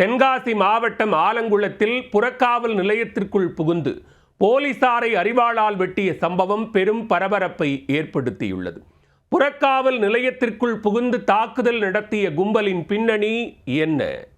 தென்காசி மாவட்டம் ஆலங்குளத்தில் புறக்காவல் நிலையத்திற்குள் புகுந்து போலீசாரை அறிவாளால் வெட்டிய சம்பவம் பெரும் பரபரப்பை ஏற்படுத்தியுள்ளது. புறக்காவல் நிலையத்திற்குள் புகுந்து தாக்குதல் நடத்திய கும்பலின் பின்னணி என்ன?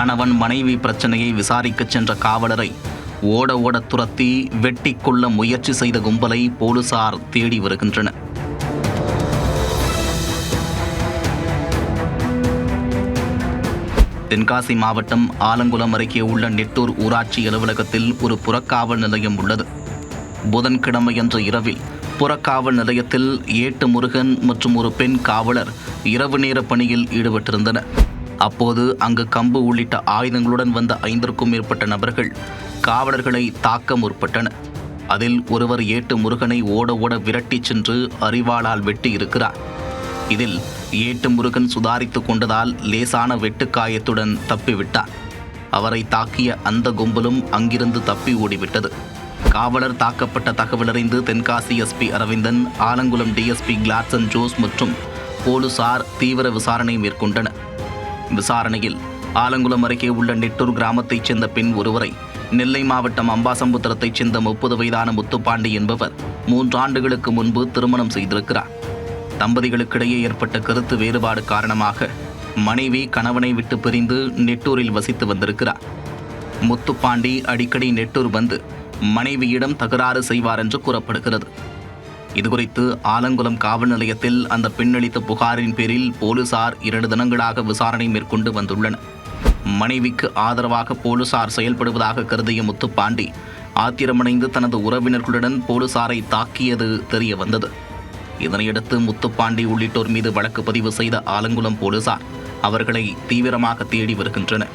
கணவன் மனைவி பிரச்சனையை விசாரிக்கச் சென்ற காவலரை ஓட ஓட துரத்தி வெட்டி கொள்ள முயற்சி செய்த கும்பலை போலீசார் தேடி வருகின்றனர். தென்காசி மாவட்டம் ஆலங்குளம் அருகே உள்ள நெட்டூர் ஊராட்சி அலுவலகத்தில் ஒரு புறக்காவல் நிலையம் உள்ளது. புதன்கிழமையன்று இரவில் புறக்காவல் நிலையத்தில் ஏட்டு முருகன் மற்றும் ஒரு பெண் காவலர் இரவு நேர பணியில் ஈடுபட்டிருந்தனர். அப்போது அங்கு கம்பு உள்ளிட்ட ஆயுதங்களுடன் வந்த ஐந்திற்கும் மேற்பட்ட நபர்கள் காவலர்களை தாக்க முற்பட்டனர். அதில் ஒருவர் ஏட்டு முருகனை ஓட ஓட விரட்டிச் சென்று அறிவாளால் வெட்டி இருக்கிறார். இதில் ஏட்டு முருகன் சுதாரித்து கொண்டதால் லேசான வெட்டுக்காயத்துடன் தப்பிவிட்டார். அவரை தாக்கிய அந்த கும்பலும் அங்கிருந்து தப்பி ஓடிவிட்டது. காவலர் தாக்கப்பட்ட தகவலறிந்து தென்காசி எஸ்பி அரவிந்தன் ஆலங்குளம் டிஎஸ்பி கிளாட்சன் ஜோஸ் மற்றும் போலீசார் தீவிர விசாரணை மேற்கொண்டனர். விசாரணையில் ஆலங்குளம் அருகே உள்ள நெட்டூர் கிராமத்தைச் சேர்ந்த பெண் ஒருவரை நெல்லை மாவட்டம் அம்பாசமுத்திரத்தைச் சேர்ந்த முப்பது வயதான முத்துப்பாண்டி என்பவர் மூன்று ஆண்டுகளுக்கு முன்பு திருமணம் செய்திருக்கிறார். தம்பதிகளுக்கிடையே ஏற்பட்ட கருத்து வேறுபாடு காரணமாக மனைவி கணவனை விட்டு பிரிந்து நெட்டூரில் வசித்து வந்திருக்கிறார். முத்துப்பாண்டி அடிக்கடி நெட்டூர் வந்து மனைவியிடம் தகராறு செய்வார் என்று கூறப்படுகிறது. இதுகுறித்து ஆலங்குளம் காவல் நிலையத்தில் அந்த பெண் அளித்த புகாரின் பேரில் போலீசார் இரண்டு தினங்களாக விசாரணை மேற்கொண்டு வந்துள்ளனர். மனைவிக்கு ஆதரவாக போலீசார் செயல்படுவதாக கருதிய முத்துப்பாண்டி ஆத்திரமடைந்து தனது உறவினர்களுடன் போலீசாரை தாக்கியது தெரிய வந்தது இதனையடுத்து முத்துப்பாண்டி உள்ளிட்டோர் மீது வழக்கு பதிவு செய்த ஆலங்குளம் போலீசார் அவர்களை தீவிரமாக தேடி வருகின்றனர்.